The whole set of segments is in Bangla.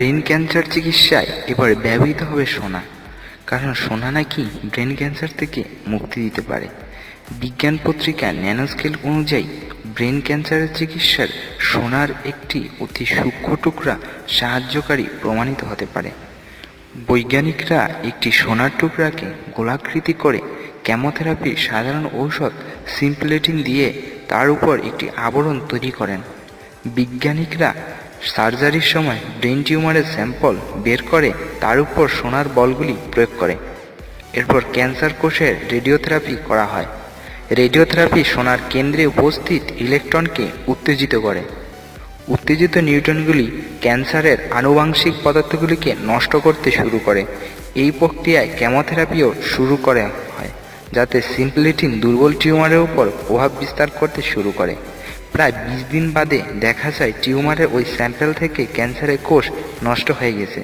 ব্রেন ক্যান্সার চিকিৎসায় এবার ব্যবহৃত হবে সোনা। কারণ সোনা নাকি ব্রেন ক্যান্সার থেকে মুক্তি দিতে পারে। বিজ্ঞান পত্রিকা ন্যানোস্কেল অনুযায়ী ব্রেন ক্যান্সারের চিকিৎসার সোনার একটি অতি সূক্ষ্ম টুকরা সাহায্যকারী প্রমাণিত হতে পারে। বৈজ্ঞানিকরা একটি সোনার টুকরাকে গোলাকৃতি করে কেমোথেরাপির সাধারণ ঔষধ সিম্পলেটিন দিয়ে তার উপর একটি আবরণ তৈরি করেন। বিজ্ঞানিকরা সার্জারির সময় ব্রেন টিউমারের স্যাম্পল বের করে তার উপর সোনার বলগুলি প্রয়োগ করে। এরপর ক্যান্সার কোষের রেডিওথেরাপি করা হয়। রেডিওথেরাপি সোনার কেন্দ্রে উপস্থিত ইলেকট্রনকে উত্তেজিত করে। উত্তেজিত নিউট্রনগুলি ক্যান্সারের আনুবাংশিক পদার্থগুলিকে নষ্ট করতে শুরু করে। এই প্রক্রিয়ায় কেমোথেরাপিও শুরু করে। যাতে সিম্পলিটিন দুর্বল টিউমারের উপর প্রভাব বিস্তার করতে শুরু করে। প্রায় বিশ দিন বাদে দেখা যায় টিউমারের ওই স্যাম্পেল থেকে ক্যান্সারের কোষ নষ্ট হয়ে গেছে।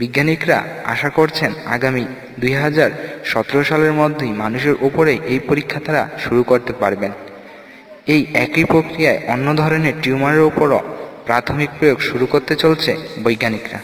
বিজ্ঞানিকরা আশা করছেন আগামী দুই হাজার সতেরো সালের মধ্যেই মানুষের ওপরে এই পরীক্ষা তারা শুরু করতে পারবেন। এই একই প্রক্রিয়ায় অন্য ধরনের টিউমারের ওপরও প্রাথমিক প্রয়োগ শুরু করতে চলছে বৈজ্ঞানিকরা।